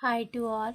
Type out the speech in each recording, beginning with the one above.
Hi to all.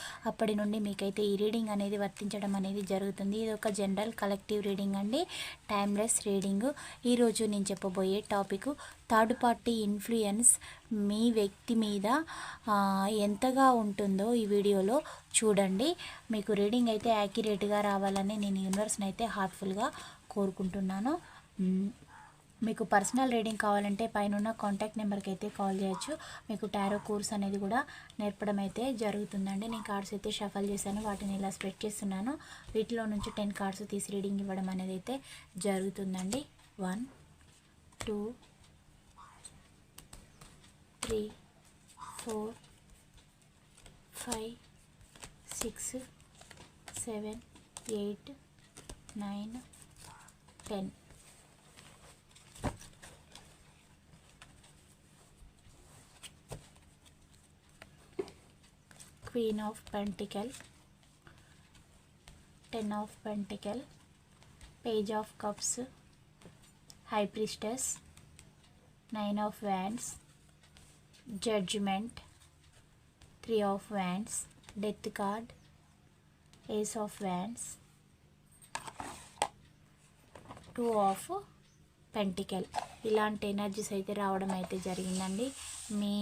అప్పటి నుండి మీకైతే ఈ రీడింగ్ అనేది వర్తించడం అనేది జరుగుతుంది. ఇది ఒక జనరల్ కలెక్టివ్ రీడింగ్ అండి. Timeless reading. ఈరోజు నేను చెప్పబోయే టాపిక్ థర్డ్ పార్టీ ఇన్ఫ్లుయెన్స్. మీ వ్యక్తి మీద ఎంతగా ఉంటుందో ఈ వీడియోలో చూడండి. మీకు రీడింగ్ అయితే యాక్యురేట్గా రావాలని నేను యూనివర్స్ని అయితే హార్ట్ఫుల్గా కోరుకుంటున్నాను. మీకు పర్సనల్ రీడింగ్ కావాలంటే పైన కాంటాక్ట్ నెంబర్కి అయితే కాల్ చేయొచ్చు. మీకు టారో కోర్స్ అనేది కూడా నేర్పడం అయితే జరుగుతుందండి. నేను కార్డ్స్ అయితే షఫల్ చేశాను. వాటిని ఇలా స్ప్రెడ్ చేస్తున్నాను. వీటిలో నుంచి టెన్ కార్డ్స్ తీసి రీడింగ్ ఇవ్వడం అనేది అయితే జరుగుతుందండి. One two three four five six seven eight nine ten queen of pentacle. ten of pentacle. page of cups. high priestess. nine of wands. judgment. three of wands. death card. ace of wands. two of pentacle. ఇలాంటి energies అయితే రావడం అయితే జరిగిందండి. మీ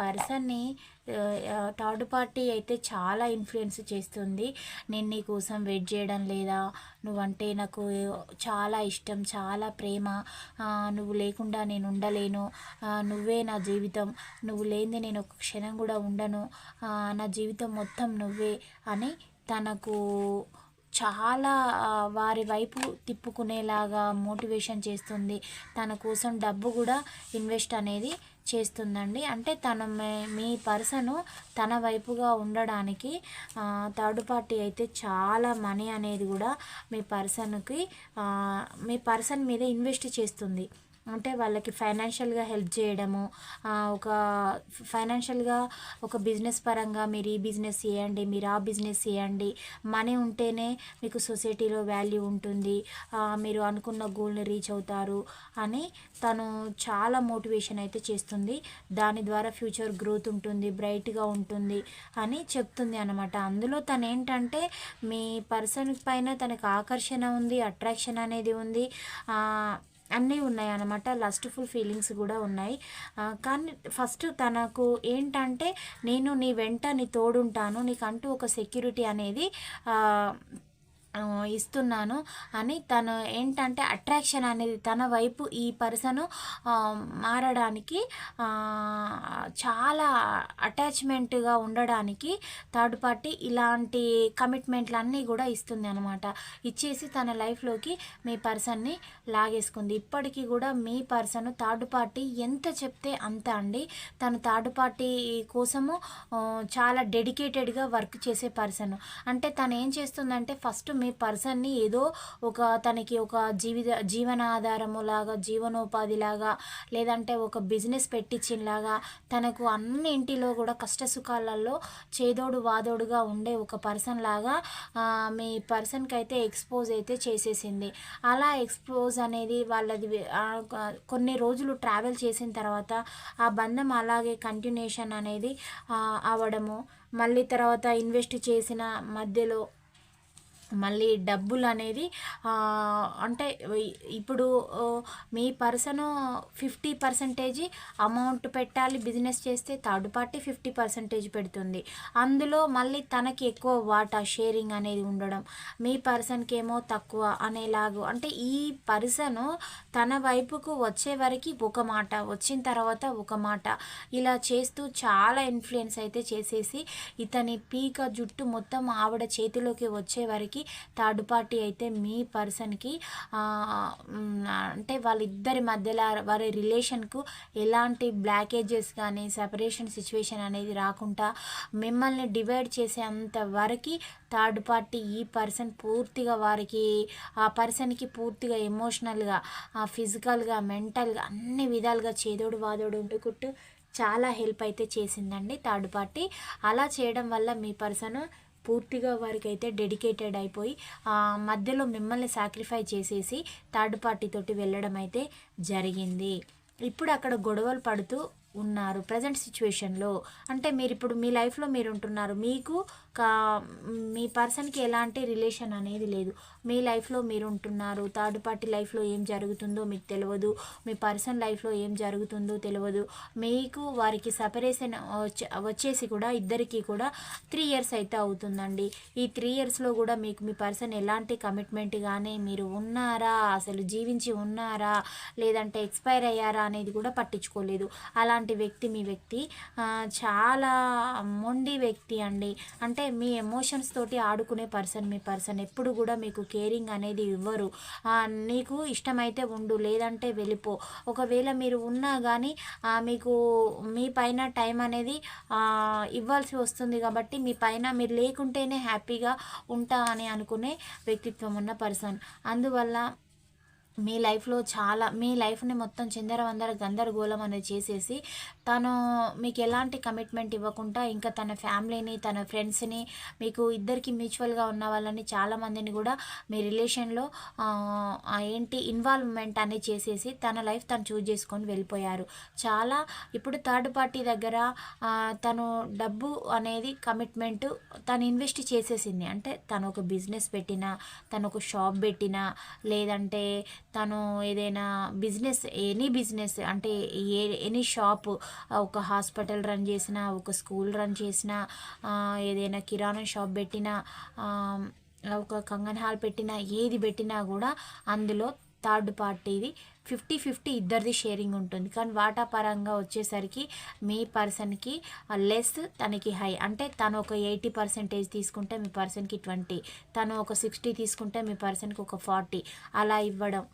పర్సన్ని third party అయితే చాలా influence చేస్తుంది. నేను నీ కోసం వెయిట్ చేయడం లేదా నువ్వంటే నాకు చాలా ఇష్టం చాలా ప్రేమ నువ్వు లేకుండా నేను ఉండలేను నువ్వే నా జీవితం నువ్వు లేనిదే నేను ఒక క్షణం కూడా ఉండను నా జీవితం మొత్తం నువ్వే అని తనకు చాలా వారి వైపు తిప్పుకునేలాగా మోటివేషన్ చేస్తుంది. తన కోసం డబ్బు కూడా ఇన్వెస్ట్ అనేది చేస్తుందండి. అంటే తన మీ పర్సను తన వైపుగా ఉండడానికి థర్డ్ పార్టీ అయితే చాలా మనీ అనేది కూడా మీ పర్సన్కి మీ పర్సన్ మీద ఇన్వెస్ట్ చేస్తుంది. అంటే వాళ్ళకి ఫైనాన్షియల్గా హెల్ప్ చేయడము ఒక ఫైనాన్షియల్గా ఒక బిజినెస్ పరంగా మీరు ఈ బిజినెస్ చేయండి మీరు ఆ బిజినెస్ చేయండి. మనీ ఉంటేనే మీకు సొసైటీలో వాల్యూ ఉంటుంది. మీరు అనుకున్న గోల్ని రీచ్ అవుతారు అని తను చాలా మోటివేషన్ అయితే చేస్తుంది. దాని ద్వారా ఫ్యూచర్ గ్రోత్ ఉంటుంది బ్రైట్గా ఉంటుంది అని చెప్తుంది అనమాట అందులో తను ఏంటంటే మీ పర్సన్ పైన తనకు ఆకర్షణ ఉంది అట్రాక్షన్ అనేది ఉంది. అన్నీ ఉన్నాయి అన్నమాట లస్ట్ఫుల్ ఫీలింగ్స్ కూడా ఉన్నాయి. కానీ ఫస్ట్ తనకు ఏంటంటే నేను నీ వెంట నీ తోడుంటాను. నీకంటూ ఒక సెక్యూరిటీ అనేది ఇస్తున్నాను. అని తను ఏంటంటే అట్రాక్షన్ అనేది తన వైపు ఈ పర్సన్ మారడానికి చాలా అటాచ్మెంట్గా ఉండడానికి థర్డ్ పార్టీ ఇలాంటి కమిట్మెంట్లు అన్నీ కూడా ఇస్తుంది అనమాట ఇచ్చేసి తన లైఫ్లోకి మీ పర్సన్ని లాగేసుకుంది. ఇప్పటికీ కూడా మీ పర్సన్ థర్డ్ పార్టీ ఎంత చెప్తే అంత అండి. తను థర్డ్ పార్టీ కోసము చాలా డెడికేటెడ్గా వర్క్ చేసే పర్సన్. అంటే తను ఏం చేస్తుందంటే ఫస్ట్ మీ పర్సన్ని ఏదో ఒక తనకి ఒక జీవిత జీవనాధారము లాగా జీవనోపాధి లాగా లేదంటే ఒక బిజినెస్ పెట్టించినలాగా తనకు అన్నింటిలో కూడా కష్ట సుఖాలలో చేదోడు వాదోడుగా ఉండే ఒక పర్సన్ లాగా మీ పర్సన్కి అయితే ఎక్స్పోజ్ అయితే చేసేసింది. అలా ఎక్స్పోజ్ అనేది వాళ్ళది కొన్ని రోజులు ట్రావెల్ చేసిన తర్వాత ఆ బంధం అలాగే కంటిన్యూషన్ అనేది అవడము మళ్ళీ తర్వాత ఇన్వెస్ట్ చేసిన మధ్యలో మళ్ళీ డబ్బులు అనేది అంటే ఇప్పుడు మీ పర్సన్ ఫిఫ్టీ పర్సంటేజ్ అమౌంట్ పెట్టాలి బిజినెస్ చేస్తే థర్డ్ పార్టీ ఫిఫ్టీ పర్సంటేజ్ పెడుతుంది. అందులో మళ్ళీ తనకి ఎక్కువ వాటా షేరింగ్ అనేది ఉండడం మీ పర్సన్కి ఏమో తక్కువ అనేలాగు అంటే ఈ పర్సన్ తన వైపుకు వచ్చే వరకు ఒక మాట వచ్చిన తర్వాత ఒక మాట ఇలా చేస్తూ చాలా ఇన్ఫ్లుయెన్స్ అయితే చేసేసి ఇతని పీక జుట్టు మొత్తం ఆవిడ చేతిలోకి వచ్చే వరకు థర్డ్ పార్టీ అయితే మీ పర్సన్కి అంటే వాళ్ళిద్దరి మధ్యలో వారి రిలేషన్కు ఎలాంటి బ్లాకేజెస్ కానీ సెపరేషన్ సిచ్యువేషన్ అనేది రాకుండా మిమ్మల్ని డివైడ్ చేసే అంత వరకు థర్డ్ పార్టీ ఈ పర్సన్ పూర్తిగా వారికి ఆ పర్సన్కి పూర్తిగా ఎమోషనల్గా ఫిజికల్గా మెంటల్గా అన్ని విధాలుగా చేదోడు వాదోడు ఉండుకుంటూ చాలా హెల్ప్ అయితే చేసిందండి థర్డ్ పార్టీ అలా చేయడం వల్ల మీ పర్సన్ పూర్తిగా వారికి అయితే డెడికేటెడ్ అయిపోయి మధ్యలో మిమ్మల్ని సాక్రిఫై చేసేసి థర్డ్ పార్టీతోటి వెళ్ళడం అయితే జరిగింది. ఇప్పుడు అక్కడ గొడవలు పడుతూ ఉన్నారు ప్రజెంట్ సిచ్యువేషన్లో. అంటే మీరు ఇప్పుడు మీ లైఫ్లో మీరు ఉంటున్నారు మీకు కా మీ పర్సన్కి ఎలాంటి రిలేషన్ అనేది లేదు. మీ లైఫ్లో మీరు ఉంటున్నారు. థర్డ్ పార్టీ లైఫ్లో ఏం జరుగుతుందో మీకు తెలియదు మీ పర్సన్ లైఫ్లో ఏం జరుగుతుందో తెలియదు మీకు వారికి సపరేషన్ వచ్చేసి కూడా ఇద్దరికి కూడా త్రీ ఇయర్స్ అయితే అవుతుందండి. ఈ త్రీ ఇయర్స్లో కూడా మీకు మీ పర్సన్ ఎలాంటి కమిట్మెంట్ కానీ మీరు ఉన్నారా? అసలు జీవించి ఉన్నారా? లేదంటే ఎక్స్పైర్ అయ్యారా అనేది కూడా పట్టించుకోలేదు. అలాంటి వ్యక్తి మీ వ్యక్తి చాలా మొండి వ్యక్తి అండి. అంటే అంటే మీ ఎమోషన్స్ తోటి ఆడుకునే పర్సన్ మీ పర్సన్ ఎప్పుడు కూడా మీకు కేరింగ్ అనేది ఇవ్వరు. నీకు ఇష్టమైతే ఉండు లేదంటే వెళ్ళిపో. ఒకవేళ మీరు ఉన్నా కానీ మీకు మీ పైన టైం అనేది ఇవ్వాల్సి వస్తుంది కాబట్టి మీ పైన మీరు లేకుంటేనే హ్యాపీగా ఉంటా అని అనుకునే వ్యక్తిత్వం ఉన్న పర్సన్ అందువల్ల మీ లైఫ్లో చాలా మీ లైఫ్ని మొత్తం చిందరవందర గందరగోళం అనేది చేసేసి తను మీకు ఎలాంటి కమిట్మెంట్ ఇవ్వకుండా ఇంకా తన ఫ్యామిలీని తన ఫ్రెండ్స్ని మీకు ఇద్దరికి మ్యూచువల్గా ఉన్న వాళ్ళని చాలామందిని కూడా మీ రిలేషన్లో ఏంటి ఇన్వాల్వ్మెంట్ అనేది చేసేసి తన లైఫ్ తను చూజ్ చేసుకొని వెళ్ళిపోయారు. చాలా ఇప్పుడు థర్డ్ పార్టీ దగ్గర తను డబ్బు అనేది కమిట్మెంట్ తను ఇన్వెస్ట్ చేసేసింది. అంటే తను ఒక బిజినెస్ పెట్టినా తను ఒక షాప్ పెట్టినా లేదంటే తను ఏదైనా బిజినెస్ ఎనీ బిజినెస్ అంటే ఏ ఎనీ షాప్ ఒక హాస్పిటల్ రన్ చేసిన ఒక స్కూల్ రన్ చేసిన ఏదైనా కిరాణా షాప్ పెట్టినా ఒక కంగన్ హాల్ పెట్టినా ఏది పెట్టినా కూడా అందులో థర్డ్ పార్టీది ఫిఫ్టీ ఫిఫ్టీ ఇద్దరిది షేరింగ్ ఉంటుంది. కానీ వాటా పరంగా వచ్చేసరికి మీ పర్సన్కి లెస్ తనకి హై. అంటే తను ఒక ఎయిటీ పర్సెంటేజ్ తీసుకుంటే మీ పర్సన్కి ట్వంటీ. తను ఒక సిక్స్టీ తీసుకుంటే మీ పర్సన్కి ఒక ఫార్టీ. అలా ఇవ్వడం.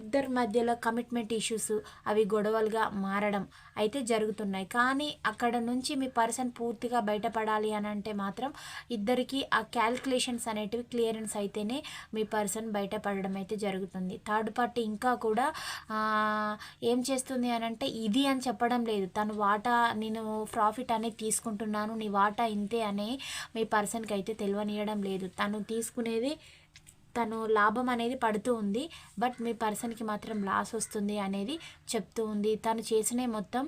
ఇద్దరి మధ్యలో కమిట్మెంట్ ఇష్యూస్ అవి గొడవలుగా మారడం అయితే జరుగుతున్నాయి. కానీ అక్కడ నుంచి మీ పర్సన్ పూర్తిగా బయటపడాలి అని అంటే మాత్రం ఇద్దరికి ఆ క్యాల్కులేషన్స్ అనేటివి క్లియరెన్స్ అయితేనే మీ పర్సన్ బయటపడడం అయితే జరుగుతుంది. థర్డ్ పార్టీ ఇంకా కూడా ఏం చేస్తుంది అని అంటే ఇది అని చెప్పడం లేదు. తను వాటా నేను ప్రాఫిట్ అనేది తీసుకుంటున్నాను నీ వాటా ఇంతే అనే మీ పర్సన్కి అయితే తెలియనియడం లేదు. తను తీసుకునేది తను లాభం అనేది పడుతూ ఉంది. బట్ మీ పర్సన్కి మాత్రం లాస్ వస్తుంది అనేది చెప్తూ ఉంది. తను చేసిన మొత్తం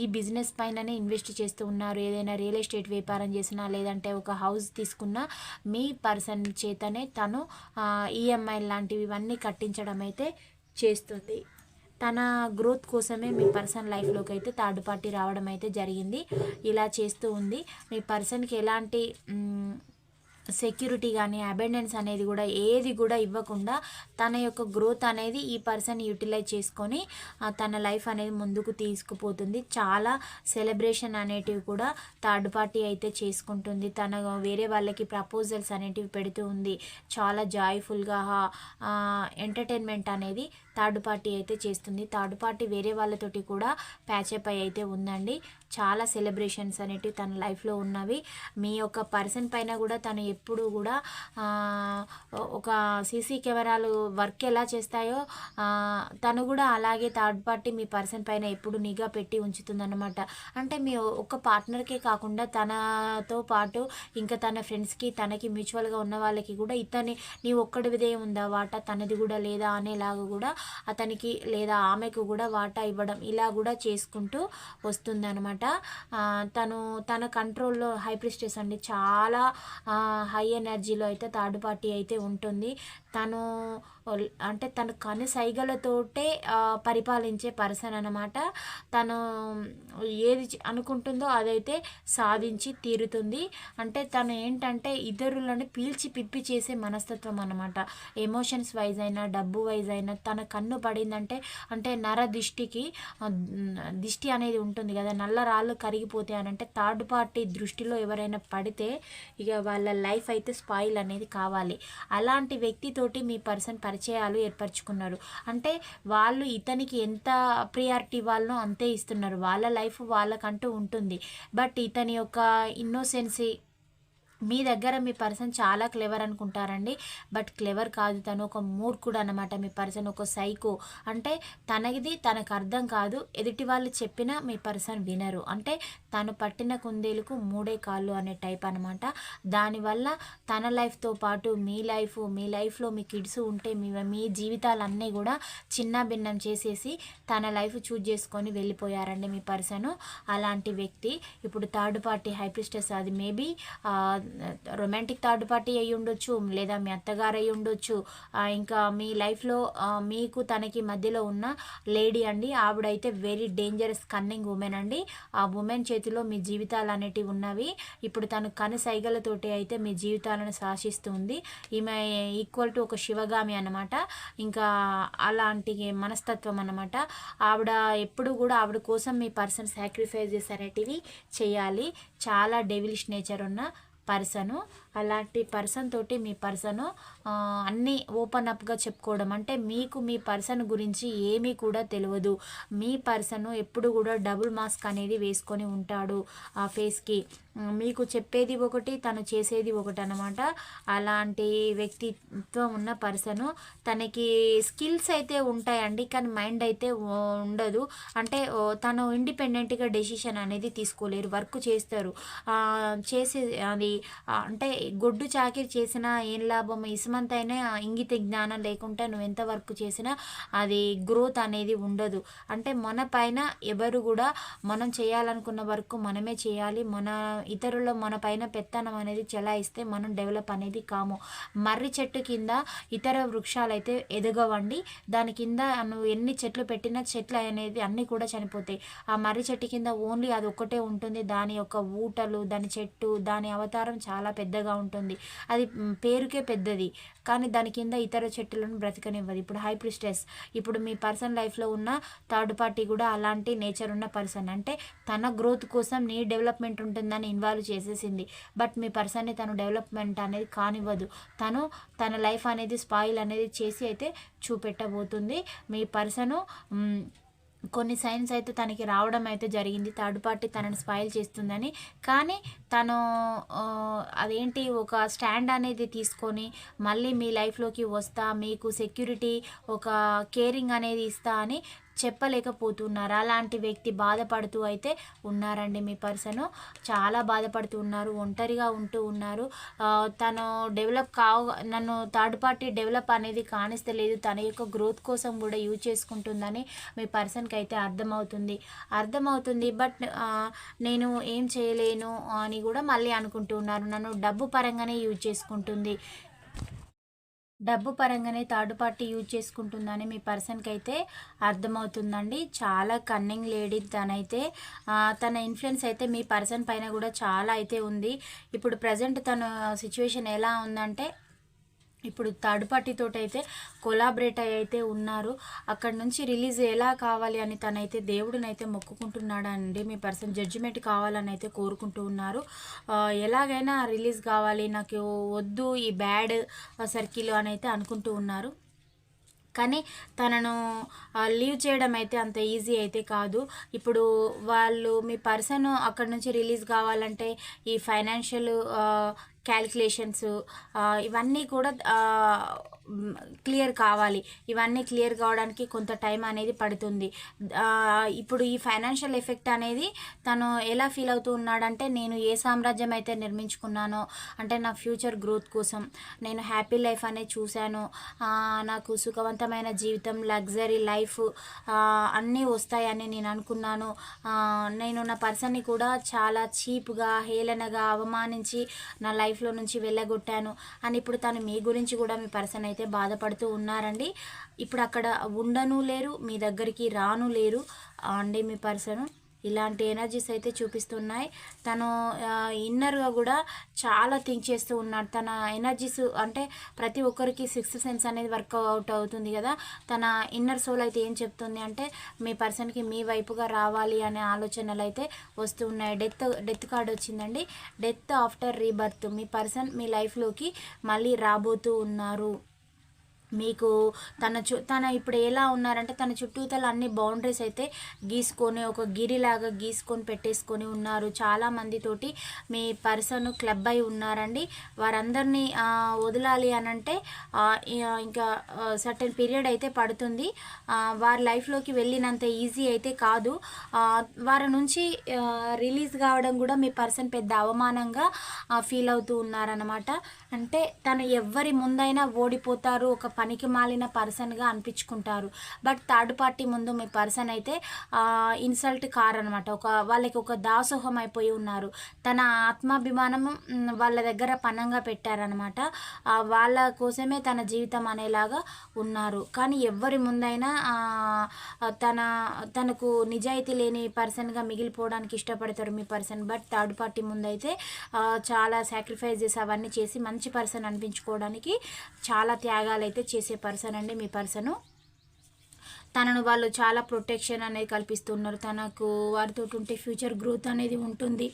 ఈ బిజినెస్ పైననే ఇన్వెస్ట్ చేస్తూ ఉన్నారు. ఏదైనా రియల్ ఎస్టేట్ వ్యాపారం చేసినా లేదంటే ఒక హౌస్ తీసుకున్నా మీ పర్సన్ చేతనే తను ఈఎంఐ లాంటివి ఇవన్నీ కట్టించడం అయితే చేస్తుంది. తన గ్రోత్ కోసమే మీ పర్సన్ లైఫ్లోకి అయితే థర్డ్ పార్టీ రావడం అయితే జరిగింది. ఇలా చేస్తూ ఉంది. మీ పర్సన్కి ఎలాంటి సెక్యూరిటీ కానీ అబెండెన్స్ అనేది కూడా ఏది కూడా ఇవ్వకుండా తన యొక్క గ్రోత్ అనేది ఈ పర్సన్ యూటిలైజ్ చేసుకొని తన లైఫ్ అనేది ముందుకు తీసుకుపోతుంది. చాలా సెలబ్రేషన్ అనేటివి కూడా థర్డ్ పార్టీ అయితే చేసుకుంటుంది. తన వేరే వాళ్ళకి ప్రపోజల్స్ అనేటివి పెడుతూ ఉంది. చాలా జాయ్ఫుల్గా ఎంటర్టైన్మెంట్ అనేది థర్డ్ పార్టీ అయితే చేస్తుంది. థర్డ్ పార్టీ వేరే వాళ్ళతోటి కూడా ప్యాచప్ అయి అయితే ఉందండి. చాలా సెలబ్రేషన్స్ అనేటివి తన లైఫ్లో ఉన్నవి. మీ యొక్క పర్సన్ పైన కూడా తను ఎప్పుడు కూడా ఒక సీసీ కెమెరాలు వర్క్ ఎలా చేస్తాయో తను కూడా అలాగే థర్డ్ పార్టీ మీ పర్సన్ పైన ఎప్పుడు నిఘా పెట్టి ఉంచుతుందన్నమాట. అంటే మీ ఒక పార్ట్నర్కే కాకుండా తనతో పాటు ఇంకా తన ఫ్రెండ్స్కి తనకి మ్యూచువల్గా ఉన్న వాళ్ళకి కూడా ఇతని నీ ఒక్కడిదే ఉందా వాటా? తనది కూడా లేదా అనేలాగా కూడా అతనికి లేదా ఆమెకు కూడా వాటా ఇవ్వడం ఇలా కూడా చేసుకుంటూ వస్తుంది అనమాట తను తన కంట్రోల్లో హైప్రిస్టెస్ అండి. చాలా హై ఎనర్జీలో అయితే థర్డ్ పార్టీ అయితే ఉంటుంది. తను అంటే తన కను సైగలతోటే పరిపాలించే పర్సన్ అనమాట తను ఏది అనుకుంటుందో అదైతే సాధించి తీరుతుంది. అంటే తను ఏంటంటే ఇతరులను పీల్చి పిప్పి చేసే మనస్తత్వం అనమాట ఎమోషన్స్ వైజ్ అయినా డబ్బు వైజ్ అయినా తన కన్ను పడిందంటే అంటే నర దిష్టికి దిష్టి అనేది ఉంటుంది కదా నల్ల రాళ్ళు కరిగిపోతాయి అని అంటే థర్డ్ పార్టీ దృష్టిలో ఎవరైనా పడితే ఇక వాళ్ళ లైఫ్ అయితే స్పాయిల్ అనేది కావాలి. అలాంటి వ్యక్తితో తోటి మీ పర్సన్ పరిచయాలు ఏర్పరచుకున్నారు. అంటే వాళ్ళు ఇతనికి ఎంత ప్రియారిటీ ఇవ్వాలనో అంతే ఇస్తున్నారు. వాళ్ళ లైఫ్ వాళ్ళకంటూ ఉంటుంది. బట్ ఇతని యొక్క ఇన్నోసెన్సీ మీ దగ్గర మీ పర్సన్ చాలా క్లెవర్ అనుకుంటారండి. బట్ క్లెవర్ కాదు తను ఒక మూర్ఖుడు అనమాట మీ పర్సన్ ఒక సైకో. అంటే తనది తనకు అర్థం కాదు ఎదుటి వాళ్ళు చెప్పినా మీ పర్సన్ వినరు. అంటే తను పట్టిన కుందేలకు మూడే కాళ్ళు అనే టైప్ అనమాట దానివల్ల తన లైఫ్తో పాటు మీ లైఫ్ మీ లైఫ్లో మీ కిడ్స్ ఉంటే మీ మీ జీవితాలన్నీ కూడా చిన్న భిన్నం చేసేసి తన లైఫ్ చూజ్ చేసుకొని వెళ్ళిపోయారండి మీ పర్సన్. అలాంటి వ్యక్తి ఇప్పుడు థర్డ్ పార్టీ హైప్రిస్టెస్ అది మేబీ రొమాంటిక్ థర్డ్ పార్టీ అయి ఉండొచ్చు లేదా మీ అత్తగారు అయి ఉండొచ్చు. ఇంకా మీ లైఫ్లో మీకు తనకి మధ్యలో ఉన్న లేడీ అండి. ఆవిడైతే వెరీ డేంజరస్ కన్నింగ్ ఉమెన్ అండి. ఆ ఉమెన్ చేతిలో మీ జీవితాలు అనేటివి ఉన్నవి. ఇప్పుడు తను కను సైగలతోటి అయితే మీ జీవితాలను శాసిస్తుంది. ఈమె ఈక్వల్ టు ఒక శివగామి అనమాట ఇంకా అలాంటి మనస్తత్వం అనమాట ఆవిడ ఎప్పుడు కూడా ఆవిడ కోసం మీ పర్సన్ సాక్రిఫైజెస్ అనేటివి చేయాలి. చాలా డెవిలిష్ నేచర్ ఉన్న పర్సను అలాంటి పర్సన్ తోటి మీ పర్సను అన్నీ ఓపెన్ అప్గా చెప్పుకోవడం. అంటే మీకు మీ పర్సన్ గురించి ఏమీ కూడా తెలియదు మీ పర్సన్ ఎప్పుడు కూడా డబుల్ మాస్క్ అనేది వేసుకొని ఉంటాడు ఆ ఫేస్కి. మీకు చెప్పేది ఒకటి తను చేసేది ఒకటి అనమాట అలాంటి వ్యక్తిత్వం ఉన్న పర్సను తనకి స్కిల్స్ అయితే ఉంటాయండి కానీ మైండ్ అయితే ఉండదు. అంటే తను ఇండిపెండెంట్గా డెసిషన్ అనేది తీసుకోలేరు వర్క్ చేస్తారు. చేసే అది అంటే గొడ్డు చాకిరి చేసినా ఏం లాభం? ఇసుమంతైనా ఇంగిత జ్ఞానం లేకుంటే నువ్వు ఎంత వర్క్ చేసినా అది గ్రోత్ అనేది ఉండదు. అంటే మన పైన ఎవరు కూడా మనం చేయాలనుకున్న వర్క్ మనమే చేయాలి. మన ఇతరుల మన పైన పెత్తనం అనేది చెలాయిస్తే మనం డెవలప్ అనేది కాము. మర్రి చెట్టు కింద ఇతర వృక్షాలు అయితే ఎదగవండి. దాని కింద నువ్వు ఎన్ని చెట్లు పెట్టినా చెట్లు అనేది అన్నీ కూడా చనిపోతాయి. ఆ మర్రి చెట్టు కింద ఓన్లీ అది ఒక్కటే ఉంటుంది. దాని యొక్క ఊటలు దాని చెట్టు దాని అవతారం చాలా పెద్దగా ఉంటుంది. అది పేరుకే పెద్దది. కానీ దాని కింద ఇతర చెట్టులను బ్రతకనివ్వదు. ఇప్పుడు హై ప్రిస్టెస్ ఇప్పుడు మీ పర్సన్ లైఫ్లో ఉన్న థర్డ్ పార్టీ కూడా అలాంటి నేచర్ ఉన్న పర్సన్. అంటే తన గ్రోత్ కోసం నీ డెవలప్మెంట్ ఉంటుందని ఇన్వాల్వ్ చేసేసింది. బట్ మీ పర్సన్ని తను డెవలప్మెంట్ అనేది కానివ్వదు. తను తన లైఫ్ అనేది స్పాయిల్ అనేది చేసి అయితే చూపెట్టబోతుంది. మీ పర్సను కొన్ని సైన్స్ అయితే తనకి రావడం అయితే జరిగింది. థర్డ్ పార్టీ తనని స్పాయిల్ చేస్తుందని. కానీ తను అదేంటి ఒక స్టాండ్ అనేది తీసుకొని మళ్ళీ మీ లైఫ్లోకి వస్తా మీకు సెక్యూరిటీ ఒక కేరింగ్ అనేది ఇస్తా అని చెప్పలేకపోతున్నారు. అలాంటి వ్యక్తి బాధపడుతూ అయితే ఉన్నారండి మీ పర్సన్. చాలా బాధపడుతూ ఉన్నారు ఒంటరిగా ఉంటూ ఉన్నారు. తను డెవలప్ కావు నన్ను థర్డ్ పార్టీ డెవలప్ అనేది కానిస్తలేదు. తన యొక్క గ్రోత్ కోసం కూడా యూజ్ చేసుకుంటుందని మీ పర్సన్కి అయితే అర్థమవుతుంది. అర్థమవుతుంది బట్ నేను ఏం చేయలేను అని కూడా మళ్ళీ అనుకుంటూ ఉన్నారు. నన్ను డబ్బు పరంగానే యూజ్ చేసుకుంటుంది. డబ్బు పరంగానే థర్డ్ పార్టీ యూజ్ చేసుకుంటుందని మీ పర్సన్కి అయితే అర్థమవుతుందండి. చాలా కన్నింగ్ లేడీ తనైతే తన ఇన్ఫ్లుయెన్స్ అయితే మీ పర్సన్ పైన కూడా చాలా అయితే ఉంది. ఇప్పుడు ప్రజెంట్ తన సిచ్యువేషన్ ఎలా ఉందంటే ఇప్పుడు థర్డ్ పార్టీ అయితే కొలాబరేట్ అయి అయితే ఉన్నారు. అక్కడ నుంచి రిలీజ్ ఎలా కావాలి అని తనైతే దేవుడిని అయితే మొక్కుకుంటున్నాడండి. మీ పర్సన్ జడ్జిమెంట్ కావాలని అయితే కోరుకుంటూ ఉన్నారు. ఎలాగైనా రిలీజ్ కావాలి నాకు వద్దు ఈ బ్యాడ్ సర్కిల్ అని అయితే అనుకుంటూ ఉన్నారు. కానీ తనను లీవ్ చేయడం అయితే అంత ఈజీ అయితే కాదు. ఇప్పుడు వాళ్ళు మీ పర్సన్ అక్కడ నుంచి రిలీజ్ కావాలంటే ఈ ఫైనాన్షియల్ క్యాలిక్యులేషన్స్ ఇవన్నీ కూడా క్లియర్ కావాలి. ఇవన్నీ క్లియర్ కావడానికి కొంత టైం అనేది పడుతుంది. ఇప్పుడు ఈ ఫైనాన్షియల్ ఎఫెక్ట్ అనేది తను ఎలా ఫీల్ అవుతూ ఉన్నాడంటే నేను ఏ సామ్రాజ్యం అయితే నిర్మించుకున్నానో అంటే నా ఫ్యూచర్ గ్రోత్ కోసం నేను హ్యాపీ లైఫ్ అనేది చూశాను. నాకు సుఖవంతమైన జీవితం లగ్జరీ లైఫ్ అన్నీ వస్తాయని నేను అనుకున్నాను. నేను నా పర్సన్ని కూడా చాలా చీప్గా హేళనగా అవమానించి నా లైఫ్ లైఫ్లో నుంచి వెళ్ళగొట్టాను అని ఇప్పుడు తను మీ గురించి కూడా మీ పర్సన్ అయితే బాధపడుతూ ఉన్నారండి. ఇప్పుడు అక్కడ ఉండను లేరు మీ దగ్గరికి రాను లేరు. అండి మీ పర్సన్. ఇలాంటి ఎనర్జీస్ అయితే చూపిస్తున్నాయి. తను ఇన్నర్గా కూడా చాలా థింక్ చేస్తూ ఉన్నాడు. తన ఎనర్జీస్ అంటే ప్రతి ఒక్కరికి సిక్స్త్ సెన్స్ అనేది వర్కౌట్ అవుతుంది కదా. తన ఇన్నర్ సోల్ అయితే ఏం చెప్తుంది అంటే మీ పర్సన్కి మీ వైపుగా రావాలి అనే ఆలోచనలు అయితే వస్తూ ఉన్నాయి. డెత్ డెత్ కార్డ్ వచ్చిందండి. డెత్ ఆఫ్టర్ రీబర్త్ మీ పర్సన్ మీ లైఫ్లోకి మళ్ళీ రాబోతూ ఉన్నారు. మీకు తన చు తన ఇప్పుడు ఎలా ఉన్నారంటే తన చుట్టూతల అన్ని బౌండరీస్ అయితే గీసుకొని ఒక గిరిలాగా గీసుకొని పెట్టేసుకొని ఉన్నారు. చాలా మందితోటి మీ పర్సన్ క్లబ్ అయి ఉన్నారండి. వారందరినీ వదలాలి అని అంటే ఇంకా సర్టెన్ పీరియడ్ అయితే పడుతుంది. వారి లైఫ్లోకి వెళ్ళినంత ఈజీ అయితే కాదు. వారి నుంచి రిలీజ్ కావడం కూడా మీ పర్సన్ పెద్ద అవమానంగా ఫీల్ అవుతూ ఉన్నారనమాట అంటే తను ఎవ్వరి ముందైనా ఓడిపోతారు. ఒక పనికి మాలిన పర్సన్గా అనిపించుకుంటారు. బట్ థర్డ్ పార్టీ ముందు మీ పర్సన్ అయితే ఇన్సల్ట్ కార్ అనమాట ఒక వాళ్ళకి ఒక దాసోహం అయిపోయి ఉన్నారు. తన ఆత్మాభిమానం వాళ్ళ దగ్గర పనంగా పెట్టారనమాట వాళ్ళ కోసమే తన జీవితం అనేలాగా ఉన్నారు. కానీ ఎవరి ముందైనా తన తనకు నిజాయితీ లేని పర్సన్గా మిగిలిపోవడానికి ఇష్టపడతారు మీ పర్సన్. బట్ థర్డ్ పార్టీ ముందైతే ఆ, చాలా సాక్రిఫైజెస్ అవన్నీ చేసి మంచి పర్సన్ అనిపించుకోవడానికి చాలా త్యాగాలు అయితే చేసే పర్సన్ అండి మీ పర్సను. తనను వాళ్ళు చాలా ప్రొటెక్షన్ అనేది కల్పిస్తున్నారు. తనకు వారితో ఉంటే ఫ్యూచర్ గ్రోత్ అనేది ఉంటుంది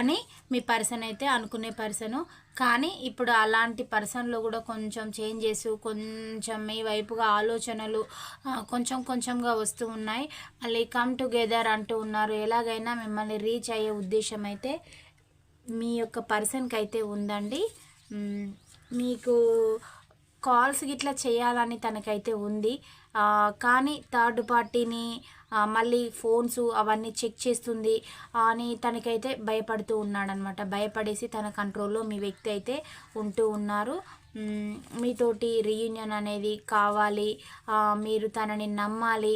అని మీ పర్సన్ అయితే అనుకునే పర్సను. కానీ ఇప్పుడు అలాంటి పర్సన్లో కూడా కొంచెం చేంజెస్ కొంచెం మీ వైపుగా ఆలోచనలు కొంచెం కొంచెంగా వస్తూ ఉన్నాయి. మళ్ళీ కమ్ టుగెదర్ అంటూ ఉన్నారు. ఎలాగైనా మిమ్మల్ని రీచ్ అయ్యే ఉద్దేశం అయితే మీ యొక్క పర్సన్కి అయితే ఉందండి మీకు కాల్స్ గిట్లా చేయాలని తనకైతే ఉంది. కానీ థర్డ్ పార్టీని మళ్ళీ ఫోన్స్ అవన్నీ చెక్ చేస్తుంది అని తనకైతే భయపడుతూ ఉన్నాడనమాట. భయపడేసి తన కంట్రోల్లో మీ వ్యక్తి అయితే ఉంటూ ఉన్నారు. మీతోటి రీయూనియన్ అనేది కావాలి. మీరు తనని నమ్మాలి.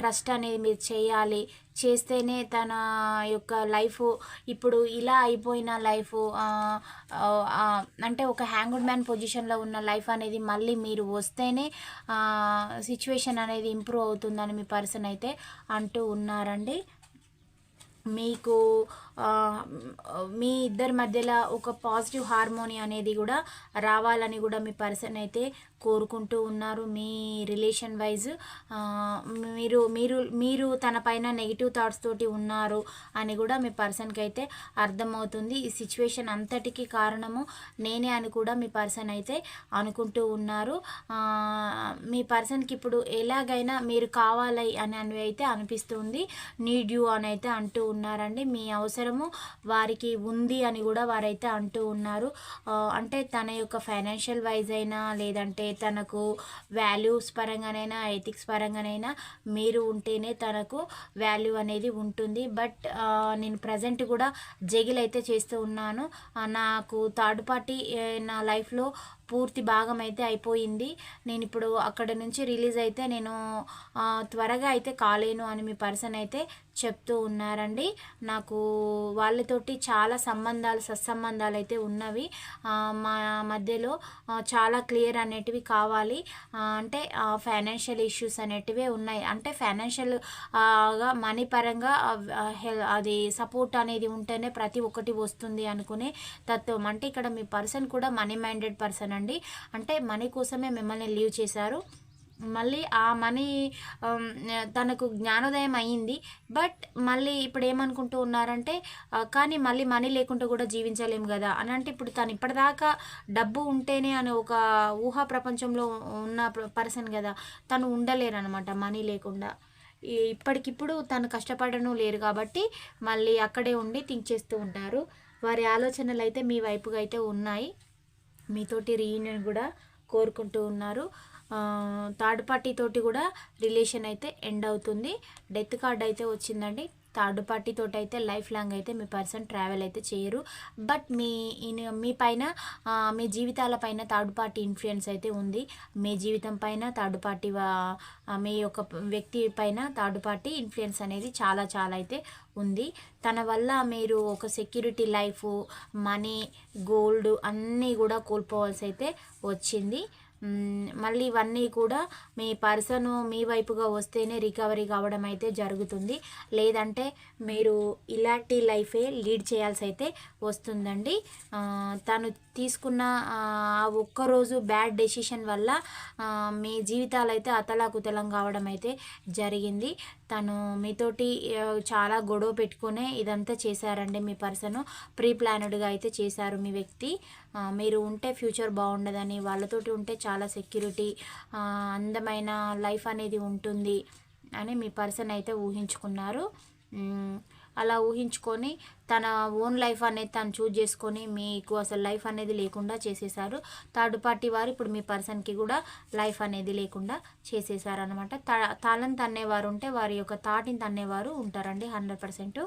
ట్రస్ట్ అనేది మీరు చేయాలి. చేస్తేనే తన యొక్క లైఫ్ ఇప్పుడు ఇలా అయిపోయిన లైఫ్ అంటే ఒక హ్యాంగుడ్ మ్యాన్ పొజిషన్లో ఉన్న లైఫ్ అనేది మళ్ళీ మీరు వస్తేనే సిచ్యువేషన్ అనేది ఇంప్రూవ్ అవుతుందని మీ పర్సన్ అయితే అంటూ ఉన్నారండి. మీకు మీ ఇద్దరి మధ్యలో ఒక పాజిటివ్ హార్మోని అనేది కూడా రావాలని కూడా మీ పర్సన్ అయితే కోరుకుంటూ ఉన్నారు మీ రిలేషన్ వైజ్. మీరు మీరు మీరు తన పైన నెగిటివ్ థాట్స్ తోటి ఉన్నారు అని కూడా మీ పర్సన్కి అయితే అర్థమవుతుంది. ఈ సిచ్యువేషన్ అంతటికి కారణము నేనే అని కూడా మీ పర్సన్ అయితే అనుకుంటూ ఉన్నారు. మీ పర్సన్కి ఇప్పుడు ఎలాగైనా మీరు కావాలి అని అని అయితే అనిపిస్తుంది. నీడ్ యూ అని అయితే అంటూ ఉన్నారండి. మీ అవసరం అవసరము వారికి ఉంది అని కూడా వారైతే అంటూ ఉన్నారు. అంటే తన యొక్క ఫైనాన్షియల్ వైజ్ అయినా లేదంటే తనకు వాల్యూస్ పరంగానైనా ఎథిక్స్ పరంగానైనా మీరు ఉంటేనే తనకు వాల్యూ అనేది ఉంటుంది. బట్ నేను ప్రజెంట్ కూడా జగిల్ అయితే చేస్తూ ఉన్నాను. నాకు థర్డ్ పార్టీ నా లైఫ్లో పూర్తి భాగం అయితే అయిపోయింది. నేను ఇప్పుడు అక్కడ నుంచి రిలీజ్ అయితే నేను త్వరగా అయితే కాలేను అని మీ పర్సన్ అయితే చెప్తూ ఉన్నారండి. నాకు వాళ్ళతోటి చాలా సంబంధాలు సత్సంబంధాలు అయితే ఉన్నవి. మా మధ్యలో చాలా క్లియర్ అనేటివి కావాలి. అంటే ఫైనాన్షియల్ ఇష్యూస్ అనేటివే ఉన్నాయి. అంటే ఫైనాన్షియల్గా మనీ పరంగా అది సపోర్ట్ అనేది ఉంటేనే ప్రతి ఒక్కటి వస్తుంది అనుకునే తత్వం. అంటే ఇక్కడ మీ పర్సన్ కూడా మనీ మైండెడ్ పర్సన్ అండి. అంటే మనీ కోసమే మిమ్మల్ని లీవ్ చేశారు. మళ్ళీ ఆ మనీ తనకు జ్ఞానోదయం అయ్యింది. బట్ మళ్ళీ ఇప్పుడు ఏమనుకుంటూ ఉన్నారంటే కానీ మళ్ళీ మనీ లేకుండా కూడా జీవించలేము కదా అని. అంటే ఇప్పుడు తను ఇప్పటిదాకా డబ్బు ఉంటేనే అని ఒక ఊహా ప్రపంచంలో ఉన్న పర్సన్ కదా. తను ఉండలేరనమాట మనీ లేకుండా. ఈ- ఇప్పటికిప్పుడు తను కష్టపడను లేరు కాబట్టి మళ్ళీ అక్కడే ఉండి థింక్ చేస్తూ ఉంటారు. వారి ఆలోచనలు అయితే మీ వైపుగా అయితే ఉన్నాయి. మీతోటి రీయూనియన్ కూడా కోరుకుంటూ ఉన్నారు. థర్డ్ పార్టీ తోటి కూడా రిలేషన్ అయితే ఎండ్ అవుతుంది. డెత్ కార్డ్ అయితే వచ్చిందండి. థర్డ్ పార్టీ తోటి అయితే లైఫ్ లాంగ్ అయితే మీ పర్సన్ ట్రావెల్ అయితే చేయరు. బట్ మీ ఇన్- మీ పైన మీ జీవితాల పైన థర్డ్ పార్టీ ఇన్ఫ్లుయెన్స్ అయితే ఉంది. మీ జీవితం పైన థర్డ్ పార్టీ మీ యొక్క వ్యక్తి పైన థర్డ్ పార్టీ ఇన్ఫ్లుయెన్స్ అనేది చాలా చాలా అయితే ఉంది. తన వల్ల మీరు ఒక సెక్యూరిటీ లైఫ్ మనీ గోల్డ్ అన్నీ కూడా కోల్పోవాల్సి అయితే వచ్చింది. మళ్ళీ ఇవన్నీ కూడా మీ పర్సన్ మీ వైపుగా వస్తేనే రికవరీ కావడం అయితే జరుగుతుంది. లేదంటే మీరు ఇలాంటి లైఫే లీడ్ చేయాల్సి అయితే వస్తుందండి తను తీసుకున్న ఆ ఒక్కరోజు బ్యాడ్ డెసిషన్ వల్ల మీ జీవితాలు అయితే అతలాకుతలం కావడం అయితే జరిగింది. తను మీతోటి చాలా గొడవ పెట్టుకునే ఇదంతా చేశారండి మీ పర్సన్. ప్రీ ప్లానెడ్గా అయితే చేశారు మీ వ్యక్తి. మీరు ఉంటే ఫ్యూచర్ బాగుండదని వాళ్ళతోటి ఉంటే చాలా సెక్యూరిటీ అందమైన లైఫ్ అనేది ఉంటుంది అని మీ పర్సన్ అయితే ఊహించుకున్నారు. అలా ఊహించుకొని తన ఓన్ లైఫ్ అనేది తను చూజ్ చేసుకొని మీకు అసలు లైఫ్ అనేది లేకుండా చేసేసారు. థర్డ్ పార్టీ వారు ఇప్పుడు మీ పర్సన్కి కూడా లైఫ్ అనేది లేకుండా చేసేసారు అనమాట తాళం తన్నేవారు ఉంటే వారి యొక్క తాటిని తన్నేవారు ఉంటారండి హండ్రెడ్ పర్సెంట్.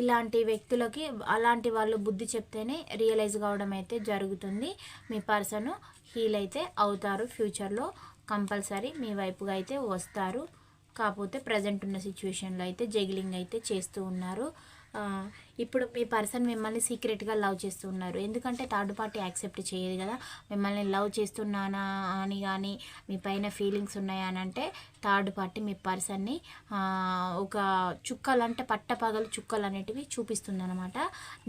ఇలాంటి వ్యక్తులకి అలాంటి వాళ్ళు బుద్ధి చెప్తేనే రియలైజ్ కావడం అయితే జరుగుతుంది. మీ పర్సన్ హీల్ అయితే అవుతారు ఫ్యూచర్లో. కంపల్సరీ మీ వైపుగా అయితే వస్తారు. కాకపోతే ప్రజెంట్ ఉన్న సిచ్యువేషన్లో అయితే జగిలింగ్ అయితే చేస్తూ ఉన్నారు. ఇప్పుడు మీ పర్సన్ మిమ్మల్ని సీక్రెట్గా లవ్ చేస్తూ ఉన్నారు. ఎందుకంటే థర్డ్ పార్టీ యాక్సెప్ట్ చేయదు కదా. మిమ్మల్ని లవ్ చేస్తున్నానా అని కానీ మీ పైన ఫీలింగ్స్ ఉన్నాయా అని అంటే థర్డ్ పార్టీ మీ పర్సన్ని ఒక చుక్కలంటే పట్టపగలు చుక్కలు అనేటివి చూపిస్తుందన్నమాట.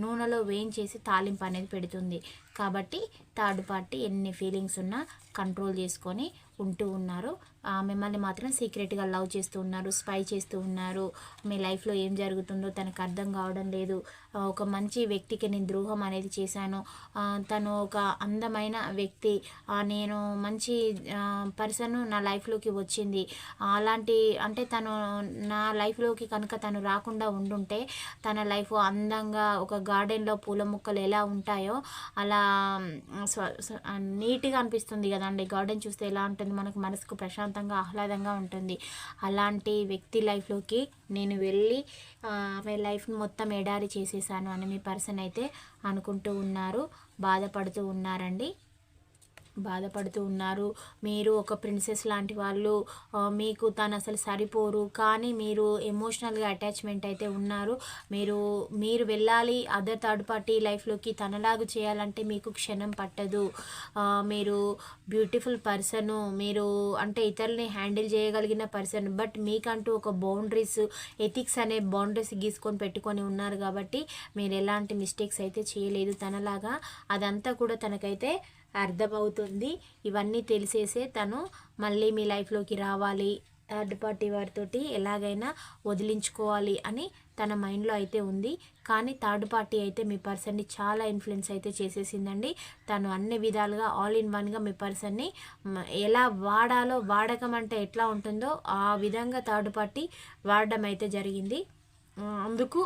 నూనెలో వేయించేసి తాలింపు అనేది పెడుతుంది. కాబట్టి థర్డ్ పార్టీ ఎన్ని ఫీలింగ్స్ ఉన్నా కంట్రోల్ చేసుకొని ఉంటూ ఉన్నారు. మిమ్మల్ని మాత్రం సీక్రెట్గా లవ్ చేస్తూ ఉన్నారు స్పై చేస్తూ ఉన్నారు. మీ లైఫ్లో ఏం జరుగుతుందో తనకు అర్థం కావడం లేదు. ఒక మంచి వ్యక్తికి నేను ద్రోహం అనేది చేశాను. తను ఒక అందమైన వ్యక్తి. నేను మంచి పర్సన్ నా లైఫ్లోకి వచ్చింది. అలాంటి అంటే తను నా లైఫ్లోకి కనుక తను రాకుండా ఉండుంటే తన లైఫ్ అందంగా ఒక గార్డెన్లో పూల మొక్కలు ఎలా ఉంటాయో అలా నీట్గా అనిపిస్తుంది కదండి. గార్డెన్ చూస్తే ఎలా ఉంటుంది? మనకు మనసుకు ప్రశాంతం ప్రశాంతంగా ఆహ్లాదంగా ఉంటుంది. అలాంటి వ్యక్తి లైఫ్లోకి నేను వెళ్ళి ఆమె లైఫ్ని మొత్తం ఎడారి చేసేసాను అని మీ పర్సన్ అయితే అనుకుంటూ ఉన్నారు బాధపడుతూ ఉన్నారండి. బాధపడుతూ ఉన్నారు. మీరు ఒక ప్రిన్సెస్ లాంటి వాళ్ళు మీకు తను అసలు సరిపోరు. కానీ మీరు ఎమోషనల్గా అటాచ్మెంట్ అయితే ఉన్నారు. మీరు మీరు వెళ్ళాలి అదర్ థర్డ్ పార్టీ లైఫ్లోకి తనలాగా చేయాలంటే మీకు క్షణం పట్టదు. మీరు బ్యూటిఫుల్ పర్సను మీరు అంటే ఇతరుల్ని హ్యాండిల్ చేయగలిగిన పర్సన్ బట్ మీకంటూ ఒక బౌండరీస్ ఎథిక్స్ అనే బౌండరీస్ గీసుకొని పెట్టుకొని ఉన్నారు కాబట్టి మీరు ఎలాంటి మిస్టేక్స్ అయితే చేయలేదు. తనలాగా అదంతా కూడా తనకైతే అర్థమవుతుంది. ఇవన్నీ తెలిసేసే తను మళ్ళీ మీ లైఫ్లోకి రావాలి. థర్డ్ పార్టీ వారితోటి ఎలాగైనా వదిలించుకోవాలి అని తన మైండ్లో అయితే ఉంది. కానీ థర్డ్ పార్టీ అయితే మీ పర్సన్ని చాలా ఇన్ఫ్లుయెన్స్ అయితే చేసేసిందండి. తను అన్ని విధాలుగా ఆల్ ఇన్ వన్గా మీ పర్సన్ని ఎలా వాడాలో వాడకం అంటే ఎట్లా ఉంటుందో ఆ విధంగా థర్డ్ పార్టీ వాడడం అయితే జరిగింది. అందుకు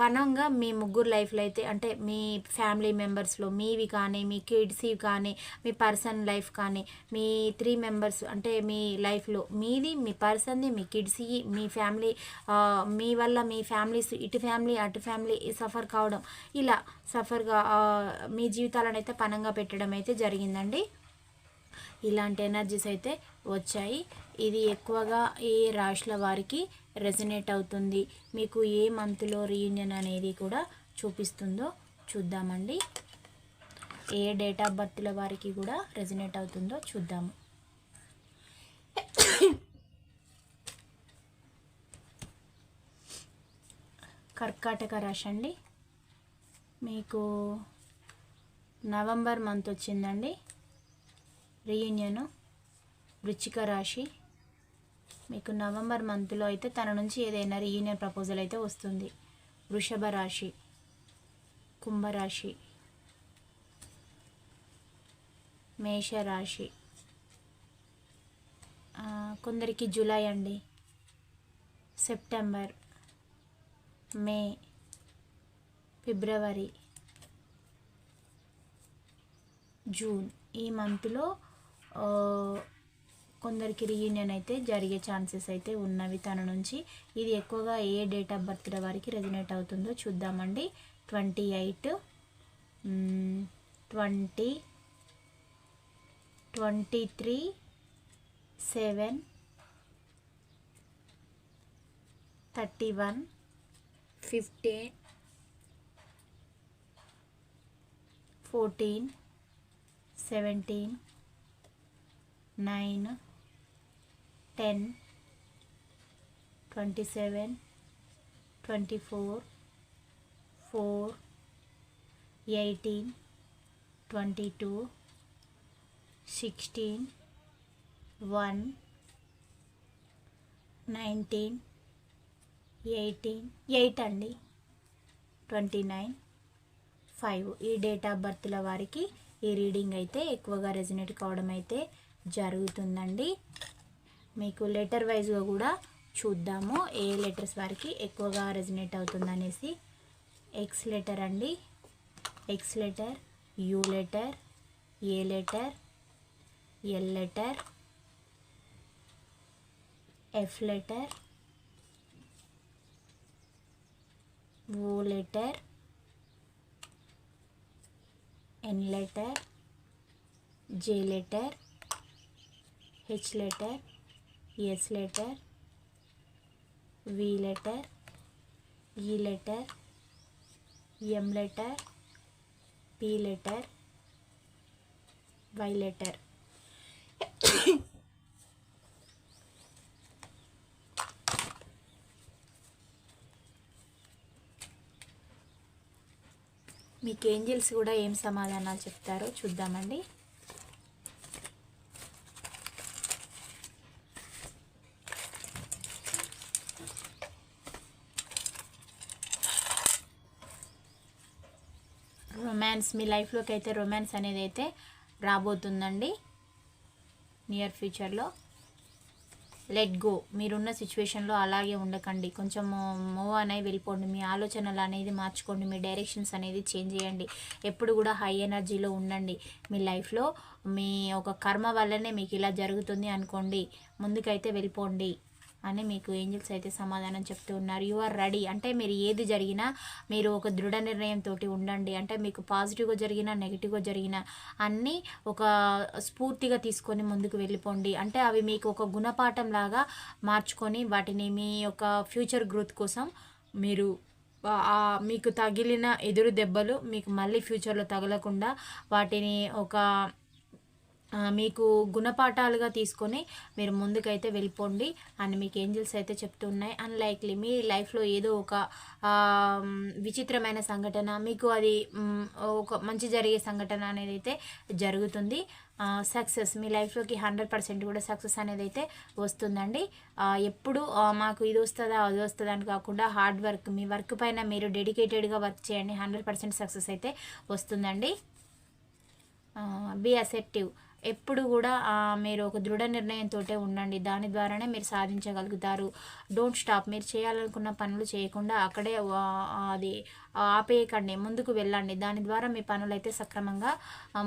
పనంగా మీ ముగ్గురు లైఫ్లో అయితే అంటే మీ ఫ్యామిలీ మెంబర్స్లో మీవి కానీ మీ కిడ్స్వి కానీ మీ పర్సన్ లైఫ్ కానీ మీ త్రీ మెంబర్స్ అంటే మీ లైఫ్లో మీది మీ పర్సన్ది మీ కిడ్స్కి మీ ఫ్యామిలీ మీ వల్ల మీ ఫ్యామిలీస్ ఇటు ఫ్యామిలీ అటు ఫ్యామిలీ సఫర్ కావడం ఇలా సఫర్గా మీ జీవితాలను అయితే పనంగా పెట్టడం అయితే జరిగిందండి. ఇలాంటి ఎనర్జీస్ అయితే వచ్చాయి. ఇది ఎక్కువగా ఏ రాశుల వారికి రెజనేట్ అవుతుంది. మీకు ఏ మంత్లో రీయూనియన్ అనేది కూడా చూపిస్తుందో చూద్దామండి. ఏ డేట్ ఆఫ్ బర్త్ల వారికి కూడా రెజనేట్ అవుతుందో చూద్దాము. కర్కాటక రాశి అండి. మీకు నవంబర్ మంత్ వచ్చిందండి. రీయూనియను వృచ్చిక రాశి. మీకు నవంబర్ మంత్లో అయితే తన నుంచి ఏదైనా రీయూనియన్ ప్రపోజల్ అయితే వస్తుంది. వృషభ రాశి కుంభరాశి మేషరాశి కొందరికి జూలై అండి. సెప్టెంబర్ మే ఫిబ్రవరి జూన్ ఈ మంత్లో కొందరికి రీయూనియన్ అయితే జరిగే ఛాన్సెస్ అయితే ఉన్నవి. తన నుంచి ఇది ఎక్కువగా ఏ డేట్ ఆఫ్ బర్త్డే వారికి రెజినేట్ అవుతుందో చూద్దామండి. Twenty eight twenty twenty three seven thirty one fifteen fourteen seventeen nine ten twenty seven twenty four four eighteen twenty two sixteen one nineteen eighteen eight అండి. ట్వంటీ నైన్ ఫైవ్ ఈ date of బర్త్ల వారికి ఈ reading అయితే ఎక్కువగా resonate కావడం అయితే జరుగుతుందండి. మీకు లెటర్ వైజ్గా కూడా చూద్దాము. ఏ లెటర్స్ వారికి ఎక్కువగా రెజినేట్ అవుతుందనేసి. ఎక్స్ లెటర్ అండి. X letter U letter A letter L letter F letter O letter N letter J letter H letter S letter V letter E letter M letter P letter Y letter మీకు Angeles కూడా ఏం సమాధానాలు చెప్తారో చూద్దామండి romance మీ లైఫ్లోకి అయితే romance అనేది అయితే రాబోతుందండి. నియర్ ఫ్యూచర్లో లెట్ గో మీరున్న సిచ్యువేషన్లో అలాగే ఉండకండి. కొంచెం మూవ్ అనేది వెళ్ళిపోండి. మీ ఆలోచనలు అనేది మార్చుకోండి. మీ డైరెక్షన్స్ అనేది చేంజ్ చేయండి. ఎప్పుడు కూడా హై ఎనర్జీలో ఉండండి. మీ లైఫ్లో మీ ఒక కర్మ వల్లనే మీకు ఇలా జరుగుతుంది అనుకోండి. ముందుకైతే వెళ్ళిపోండి. అని మీకు ఏంజిల్స్ అయితే సమాధానం చెప్తూ ఉన్నారు. యు ఆర్ రెడీ అంటే మీరు ఏది జరిగినా మీరు ఒక దృఢ నిర్ణయంతో ఉండండి. అంటే మీకు పాజిటివ్గా జరిగినా నెగిటివ్గా జరిగినా అన్నీ ఒక స్ఫూర్తిగా తీసుకొని ముందుకు వెళ్ళిపోండి. అంటే అవి మీకు ఒక గుణపాఠం లాగా మార్చుకొని వాటిని మీ యొక్క ఫ్యూచర్ గ్రోత్ కోసం మీరు మీకు తగిలిన ఎదురు దెబ్బలు మీకు మళ్ళీ ఫ్యూచర్లో తగలకుండా వాటిని ఒక మీకు గుణపాఠాలుగా తీసుకొని మీరు ముందుకైతే వెళ్ళిపోండి. అని మీకు ఏంజిల్స్ అయితే చెప్తున్నాయి. అన్లైక్లీ మీ లైఫ్లో ఏదో ఒక విచిత్రమైన సంఘటన మీకు అది ఒక మంచి జరిగే సంఘటన అనేది అయితే జరుగుతుంది సక్సెస్ మీ లైఫ్లోకి హండ్రెడ్ పర్సెంట్ కూడా సక్సెస్ అనేది అయితే వస్తుందండి ఎప్పుడు మాకు ఇది వస్తుందా అది వస్తుందా అని కాకుండా హార్డ్ వర్క్ మీ వర్క్ పైన మీరు డెడికేటెడ్గా వర్క్ చేయండి. హండ్రెడ్ పర్సెంట్ సక్సెస్ అయితే వస్తుందండి. Be acceptive. ఎప్పుడు కూడా మీరు ఒక దృఢ నిర్ణయంతో ఉండండి. దాని ద్వారానే మీరు సాధించగలుగుతారు. డోంట్ స్టాప్ మీరు చేయాలనుకున్న పనులు చేయకుండా అక్కడే అది ఆపేయకండి ముందుకు వెళ్ళండి. దాని ద్వారా మీ పనులు అయితే సక్రమంగా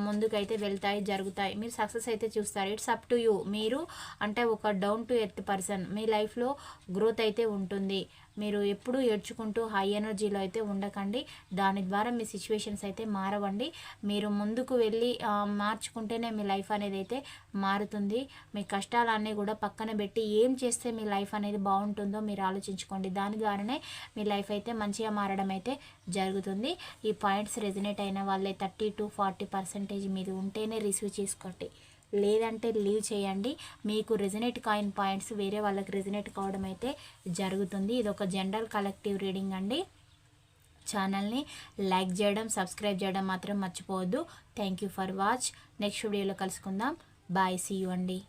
ముందుకైతే వెళ్తాయి జరుగుతాయి. మీరు సక్సెస్ అయితే చూస్తారు. It's up to you. మీరు అంటే ఒక డౌన్ టు ఎర్త్ పర్సన్. మీ లైఫ్లో గ్రోత్ అయితే ఉంటుంది. మీరు ఎప్పుడూ ఏడ్చుకుంటూ హై ఎనర్జీలో అయితే ఉండకండి. దాని ద్వారా మీ సిచ్యువేషన్స్ అయితే మారవండి. మీరు ముందుకు వెళ్ళి మార్చుకుంటేనే మీ లైఫ్ అనేది అయితే మారుతుంది. మీ కష్టాలన్నీ కూడా పక్కన పెట్టి ఏం చేస్తే మీ లైఫ్ అనేది బాగుంటుందో మీరు ఆలోచించుకోండి. దాని ద్వారానే మీ లైఫ్ అయితే మంచిగా మారడం అయితే జరుగుతుంది. ఈ పాయింట్స్ రెజినేట్ అయిన వాళ్ళే థర్టీ టు ఫార్టీ పర్సెంటేజ్ మీరు ఉంటేనే రిసీవ్ చేసుకోండి. లేదంటే లీవ్ చేయండి. మీకు రెజినేట్ కాయిన్ పాయింట్స్ వేరే వాళ్ళకి రెజినేట్ కావడం అయితే జరుగుతుంది. ఇది ఒక జనరల్ కలెక్టివ్ రీడింగ్ అండి. ఛానల్ని లైక్ చేయడం సబ్స్క్రైబ్ చేయడం మాత్రం మర్చిపోవద్దు. Thank you for watch. Next వీడియోలో కలుసుకుందాం. బాయ్ సీ యూ అండి.